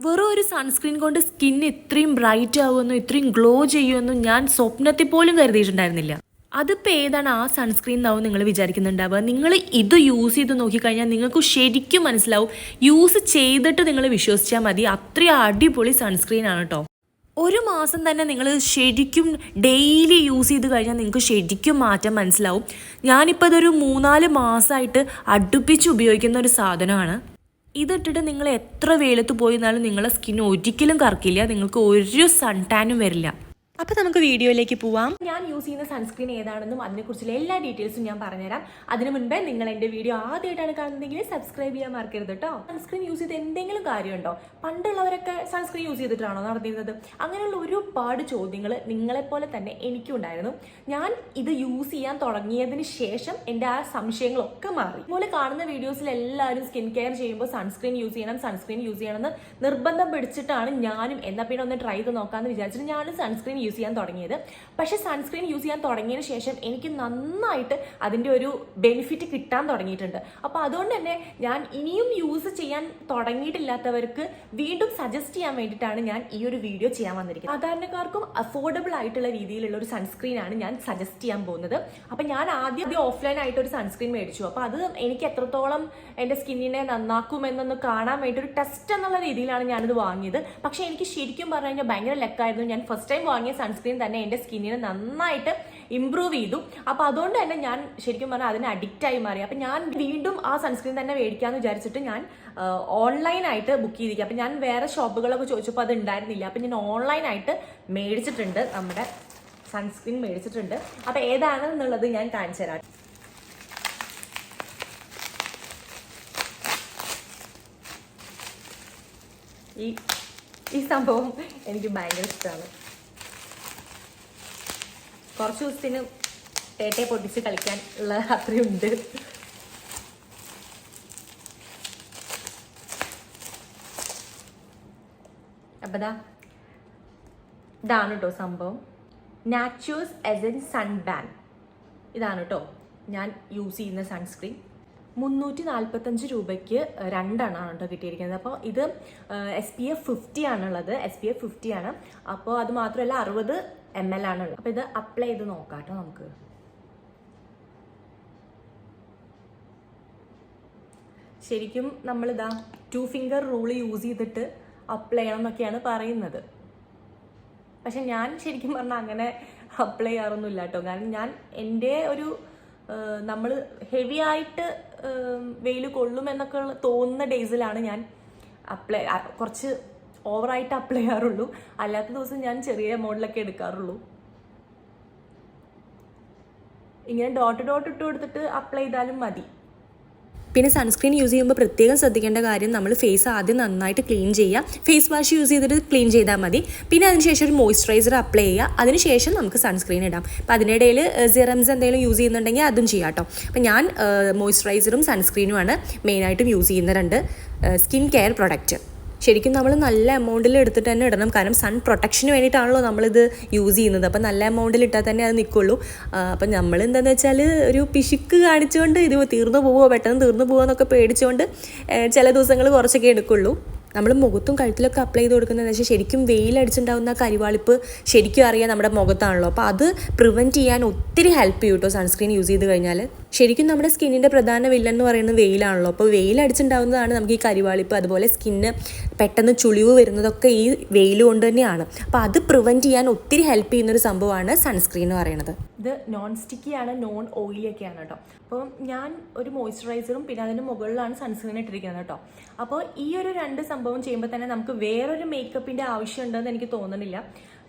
വെറും ഒരു സൺസ്ക്രീൻ കൊണ്ട് സ്കിൻ ഇത്രയും ബ്രൈറ്റ് ആവുമെന്നും ഇത്രയും ഗ്ലോ ചെയ്യുമെന്നും ഞാൻ സ്വപ്നത്തിൽ പോലും കരുതിയിട്ടുണ്ടായിരുന്നില്ല. അതിപ്പോൾ ഏതാണ് ആ സൺസ്ക്രീൻ എന്നാവും നിങ്ങൾ വിചാരിക്കുന്നുണ്ടാവുക? നിങ്ങൾ ഇത് യൂസ് ചെയ്ത് നോക്കിക്കഴിഞ്ഞാൽ നിങ്ങൾക്ക് ശരിക്കും മനസ്സിലാവും. യൂസ് ചെയ്തിട്ട് നിങ്ങൾ വിശ്വസിച്ചാൽ മതി. അത്രയും അടിപൊളി സൺസ്ക്രീൻ ആണ് കേട്ടോ ഒരു മാസം തന്നെ നിങ്ങൾ ശരിക്കും ഡെയിലി യൂസ് ചെയ്ത് കഴിഞ്ഞാൽ നിങ്ങൾക്ക് ശരിക്കും മാറ്റം മനസ്സിലാവും. ഞാനിപ്പോൾ ഇതൊരു മൂന്നാൽ മാസമായിട്ട് അടുപ്പിച്ച് ഉപയോഗിക്കുന്ന ഒരു സാധനമാണ്. ഇതിട്ടിട്ട് നിങ്ങൾ എത്ര വെയിലത്ത് പോയി നിങ്ങളുടെ നിങ്ങളെ സ്കിൻ ഒരിക്കലും കറക്കില്ല. നിങ്ങൾക്ക് ഒരു സൺ ടാനും വരില്ല. അപ്പോൾ നമുക്ക് വീഡിയോയിലേക്ക് പോവാം. ഞാൻ യൂസ് ചെയ്യുന്ന സൺസ്ക്രീൻ ഏതാണെന്നും അതിനെക്കുറിച്ചുള്ള എല്ലാ ഡീറ്റെയിൽസും ഞാൻ പറഞ്ഞുതരാം. അതിനു മുൻപേ നിങ്ങൾ എന്റെ വീഡിയോ ആദ്യമായിട്ടാണ് കാണുന്നതെങ്കിൽ സബ്സ്ക്രൈബ് ചെയ്യാൻ മറക്കരുത് കേട്ടോ സൺസ്ക്രീൻ യൂസ് ചെയ്ത് എന്തെങ്കിലും കാര്യമുണ്ടോ? പണ്ടുള്ളവരൊക്കെ സൺസ്ക്രീൻ യൂസ് ചെയ്തിട്ടാണോ നടന്നിരുന്നത്? അങ്ങനെയുള്ള ഒരുപാട് ചോദ്യങ്ങൾ നിങ്ങളെപ്പോലെ തന്നെ എനിക്കും ഉണ്ടായിരുന്നു ഞാൻ ഇത് യൂസ് ചെയ്യാൻ തുടങ്ങിയതിന് ശേഷം എന്റെ ആ സംശയങ്ങളൊക്കെ മാറി. ഇതുപോലെ കാണുന്ന വീഡിയോസിൽ എല്ലാവരും സ്കിൻ കെയർ ചെയ്യുമ്പോൾ സൺസ്ക്രീൻ യൂസ് ചെയ്യണം സൺസ്ക്രീൻ യൂസ് ചെയ്യണം എന്ന് നിർബന്ധം പിടിച്ചിട്ടാണ് ഞാനും. എന്നാ പിന്നെ ഒന്ന് ട്രൈ ചെയ്ത് നോക്കാമെന്ന് വിചാരിച്ചിട്ട് ഞാനും സൺസ്ക്രീൻ യൂസ് ചെയ്യാൻ തുടങ്ങിയത്. പക്ഷേ സൺസ്ക്രീൻ യൂസ് ചെയ്യാൻ തുടങ്ങിയതിന് ശേഷം എനിക്ക് നന്നായിട്ട് അതിന്റെ ഒരു ബെനിഫിറ്റ് കിട്ടാൻ തുടങ്ങിയിട്ടുണ്ട്. അപ്പോൾ അതുകൊണ്ട് തന്നെ ഞാൻ ഇനിയും യൂസ് ചെയ്യാൻ തുടങ്ങിയിട്ടില്ലാത്തവർക്ക് വീണ്ടും സജസ്റ്റ് ചെയ്യാൻ വേണ്ടിയിട്ടാണ് ഞാൻ ഈ ഒരു വീഡിയോ ചെയ്യാൻ വന്നിരിക്കുന്നത്. സാധാരണക്കാർക്കും അഫോർഡബിൾ ആയിട്ടുള്ള രീതിയിലുള്ള ഒരു സൺസ്ക്രീനാണ് ഞാൻ സജസ്റ്റ് ചെയ്യാൻ പോകുന്നത്. അപ്പം ഞാൻ ആദ്യം ആദ്യം ഓഫ്ലൈൻ ആയിട്ട് ഒരു സൺസ്ക്രീൻ മേടിച്ചു. അപ്പോൾ അത് എനിക്ക് എത്രത്തോളം എന്റെ സ്കിന്നിനെ നന്നാക്കുമെന്നൊന്ന് കാണാൻ വേണ്ടി ഒരു ടെസ്റ്റ് എന്നുള്ള രീതിയിലാണ് ഞാനത് വാങ്ങിയത്. പക്ഷേ എനിക്ക് ശരിക്കും പറഞ്ഞു കഴിഞ്ഞാൽ ഭയങ്കര ലെക്കായിരുന്നു. ഞാൻ ഫസ്റ്റ് ടൈം വാങ്ങിയ സൺസ്ക്രീൻ തന്നെ എന്റെ സ്കിന്നിനെ നന്നായിട്ട് ഇമ്പ്രൂവ് ചെയ്തു. അപ്പോൾ അതുകൊണ്ട് തന്നെ ഞാൻ ശരിക്കും പറഞ്ഞാൽ അതിന് അഡിക്റ്റായി മാറി. അപ്പം ഞാൻ വീണ്ടും ആ സൺസ്ക്രീൻ തന്നെ മേടിക്കാമെന്ന് വിചാരിച്ചിട്ട് ഞാൻ ഓൺലൈനായിട്ട് ബുക്ക് ചെയ്തിരിക്കുക അപ്പം ഞാൻ വേറെ ഷോപ്പുകളൊക്കെ ചോദിച്ചപ്പോൾ അത് ഉണ്ടായിരുന്നില്ല അപ്പം ഞാൻ ഓൺലൈനായിട്ട് മേടിച്ചിട്ടുണ്ട്. നമ്മുടെ സൺസ്ക്രീൻ മേടിച്ചിട്ടുണ്ട്. അപ്പം ഏതാണ് എന്നുള്ളത് ഞാൻ കാണിച്ചു തരാം. ഈ ഈ സംഭവം എനിക്ക് ഭയങ്കര ഇഷ്ടമാണ് കുറച്ച് ദിവസത്തിന് തേട്ടെ പൊട്ടിച്ച് കളിക്കാൻ ഉള്ള അത്രയുണ്ട് അപ്പം ദാ ഇതാണ് കേട്ടോ സംഭവം. Naturverse S N sun ban ഇതാണ് കേട്ടോ ഞാൻ യൂസ് ചെയ്യുന്ന സൺസ്ക്രീൻ മുന്നൂറ്റി നാൽപ്പത്തഞ്ച് രൂപയ്ക്ക് രണ്ടെണ്ണമാണ് കേട്ടോ കിട്ടിയിരിക്കുന്നത്. അപ്പോൾ ഇത് എസ് പി എഫ് ഫിഫ്റ്റി ആണുള്ളത്. എസ് പി എഫ് ഫിഫ്റ്റി ആണ്. അപ്പോൾ അത് മാത്രമല്ല അറുപത് എം എൽ ആണുള്ളത് അപ്പോൾ ഇത് അപ്ലൈ ചെയ്ത് നോക്കാം കേട്ടോ നമുക്ക്. ശരിക്കും നമ്മളിതാ ടു ഫിംഗർ റൂൾ യൂസ് ചെയ്തിട്ട് അപ്ലൈ ചെയ്യണം എന്നൊക്കെയാണ് പറയുന്നത്. പക്ഷെ ഞാൻ ശരിക്കും പറഞ്ഞാൽ അങ്ങനെ അപ്ലൈ ചെയ്യാറൊന്നുമില്ല കേട്ടോ. കാരണം ഞാൻ എന്റെ ഒരു നമ്മൾ ഹെവി ആയിട്ട് വെയിൽ കൊള്ളുമെന്നൊക്കെ തോന്നുന്ന ഡേയ്സിലാണ് ഞാൻ അപ്ലൈ കുറച്ച് ഓവറായിട്ട് അപ്ലൈ ചെയ്യാറുള്ളൂ. അല്ലാത്ത ദിവസം ഞാൻ ചെറിയ എമൗണ്ടിലൊക്കെ എടുക്കാറുള്ളൂ. ഇങ്ങനെ ഡോട്ട് ഡോട്ട് ഇട്ട് കൊടുത്തിട്ട് അപ്ലൈ ചെയ്താലും മതി. പിന്നെ സൺസ്ക്രീൻ യൂസ് ചെയ്യുമ്പോൾ പ്രത്യേകം ശ്രദ്ധിക്കേണ്ട കാര്യം നമ്മൾ ഫേസ് ആദ്യം നന്നായിട്ട് ക്ലീൻ ചെയ്യുക. ഫേസ് വാഷ് യൂസ് ചെയ്തിട്ട് ക്ലീൻ ചെയ്താൽ മതി. പിന്നെ അതിനുശേഷം ഒരു മോയ്സ്ചറൈസർ അപ്ലൈ ചെയ്യുക. അതിനുശേഷം നമുക്ക് സൺസ്ക്രീൻ ഇടാം. അപ്പം അതിനിടയിൽ സിറംസ് എന്തെങ്കിലും യൂസ് ചെയ്യുന്നുണ്ടെങ്കിൽ അതും ചെയ്യാം കേട്ടോ. അപ്പം ഞാൻ മോയ്സ്ചറൈസറും സൺസ്ക്രീനുമാണ് മെയിനായിട്ടും യൂസ് ചെയ്യുന്ന രണ്ട് സ്കിൻ കെയർ പ്രൊഡക്റ്റ് ശരിക്കും നമ്മൾ നല്ല എമൗണ്ടിൽ എടുത്തിട്ട് തന്നെ ഇടണം. കാരണം സൺ പ്രൊട്ടക്ഷന് വേണ്ടിയിട്ടാണല്ലോ നമ്മളിത് യൂസ് ചെയ്യുന്നത്. അപ്പം നല്ല എമൗണ്ടിൽ ഇട്ടാൽ തന്നെ അത് നിൽക്കുള്ളൂ അപ്പം നമ്മൾ എന്താണെന്ന് വെച്ചാൽ ഒരു പിശുക്ക് കാണിച്ചുകൊണ്ട് ഇത് തീർന്നു പോവുമോ പെട്ടെന്ന് തീർന്നു പോവുമോ എന്നൊക്കെ പേടിച്ചുകൊണ്ട് ചില ദിവസങ്ങൾ കുറച്ചൊക്കെ എടുക്കുള്ളൂ. നമ്മൾ മുഖത്തും കഴുത്തിലൊക്കെ അപ്ലൈ ചെയ്ത് കൊടുക്കുന്നതെന്ന് വെച്ചാൽ ശരിക്കും വെയിലടിച്ചുണ്ടാകുന്ന കരിവാളിപ്പ് ശരിക്കും അറിയാം നമ്മുടെ മുഖത്താണല്ലോ. അപ്പോൾ അത് പ്രിവെന്റ് ചെയ്യാൻ ഒത്തിരി ഹെൽപ്പ് ചെയ്യും കേട്ടോ സൺസ്ക്രീൻ യൂസ് ചെയ്ത് കഴിഞ്ഞാൽ ശരിക്കും നമ്മുടെ സ്കിന്നിന്റെ പ്രധാന വില്ലൻ എന്ന് പറയുന്നത് വെയിലാണല്ലോ. അപ്പോൾ വെയിലടിച്ചുണ്ടാകുന്നതാണ് നമുക്ക് ഈ കരിവാളിപ്പ് അതുപോലെ സ്കിന്ന് പെട്ടെന്ന് ചുളിവ് വരുന്നതൊക്കെ ഈ വെയിൽ കൊണ്ട് തന്നെയാണ്. അപ്പോൾ അത് പ്രിവെന്റ് ചെയ്യാൻ ഒത്തിരി ഹെൽപ്പ് ചെയ്യുന്നൊരു സംഭവമാണ് സൺസ്ക്രീൻ എന്ന് പറയുന്നത്. ഇത് നോൺ സ്റ്റിക്കി ആണ് നോൺ ഓയിലി ഒക്കെയാണ് കേട്ടോ. അപ്പോൾ ഞാൻ ഒരു മോയ്സ്ചറൈസറും പിന്നെ അതിന് മുകളിലാണ് സൺസ്ക്രീൻ ഇട്ടിരിക്കുന്നത് കേട്ടോ. അപ്പോൾ ഈ ഒരു രണ്ട് സംഭവം ചെയ്യുമ്പോൾ തന്നെ നമുക്ക് വേറൊരു മേക്കപ്പിന്റെ ആവശ്യമുണ്ടെന്ന് എനിക്ക് തോന്നുന്നില്ല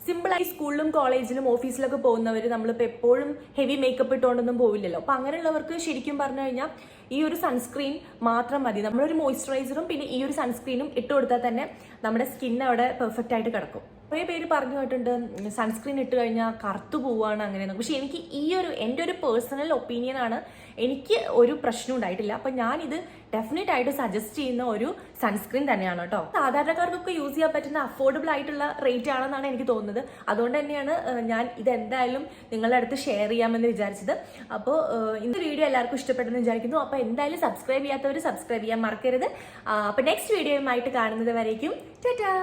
സിമ്പിളായി സ്കൂളിലും കോളേജിലും ഓഫീസിലൊക്കെ പോകുന്നവർ നമ്മളിപ്പോൾ എപ്പോഴും ഹെവി മേക്കപ്പ് ഇട്ടുകൊണ്ടൊന്നും പോവില്ലല്ലോ. അപ്പോൾ അങ്ങനെയുള്ളവർക്ക് ശരിക്കും പറഞ്ഞു കഴിഞ്ഞാൽ ഈ ഒരു സൺസ്ക്രീൻ മാത്രം മതി. നമ്മളൊരു മോയ്സ്ചറൈസറും പിന്നെ ഈ ഒരു സൺസ്ക്രീനും ഇട്ട് കൊടുത്താൽ തന്നെ നമ്മുടെ സ്കിൻ അവിടെ പെർഫെക്റ്റ് ആയിട്ട് കിടക്കും. കുറേ പേര് പറഞ്ഞു കേട്ടിട്ടുണ്ട് സൺസ്ക്രീൻ ഇട്ട് കഴിഞ്ഞാൽ കറുത്തു പോവുകയാണ് അങ്ങനെയെന്ന്. പക്ഷെ എനിക്ക് ഈ ഒരു എന്റെ ഒരു പേഴ്സണൽ ഒപ്പീനിയൻ ആണ് എനിക്ക് ഒരു പ്രശ്നം ഉണ്ടായിട്ടില്ല. അപ്പം ഞാനിത് ഡെഫിനറ്റ് ആയിട്ട് സജസ്റ്റ് ചെയ്യുന്ന ഒരു സൺസ്ക്രീൻ തന്നെയാണ് കേട്ടോ. സാധാരണക്കാർക്കൊക്കെ യൂസ് ചെയ്യാൻ പറ്റുന്ന അഫോർഡബിൾ ആയിട്ടുള്ള റേറ്റ് ആണെന്നാണ് എനിക്ക് തോന്നുന്നത്. അതുകൊണ്ട് തന്നെയാണ് ഞാൻ ഇത് എന്തായാലും നിങ്ങളുടെ അടുത്ത് ഷെയർ ചെയ്യാമെന്ന് വിചാരിച്ചത്. അപ്പോൾ ഇന്ന് വീഡിയോ എല്ലാവർക്കും ഇഷ്ടപ്പെട്ടെന്ന് വിചാരിക്കുന്നു. അപ്പോൾ എന്തായാലും സബ്സ്ക്രൈബ് ചെയ്യാത്തവർ സബ്സ്ക്രൈബ് ചെയ്യാൻ മറക്കരുത്. അപ്പോൾ നെക്സ്റ്റ് വീഡിയോയുമായിട്ട് കാണുന്നത് വരേക്കും. ടാറ്റാ!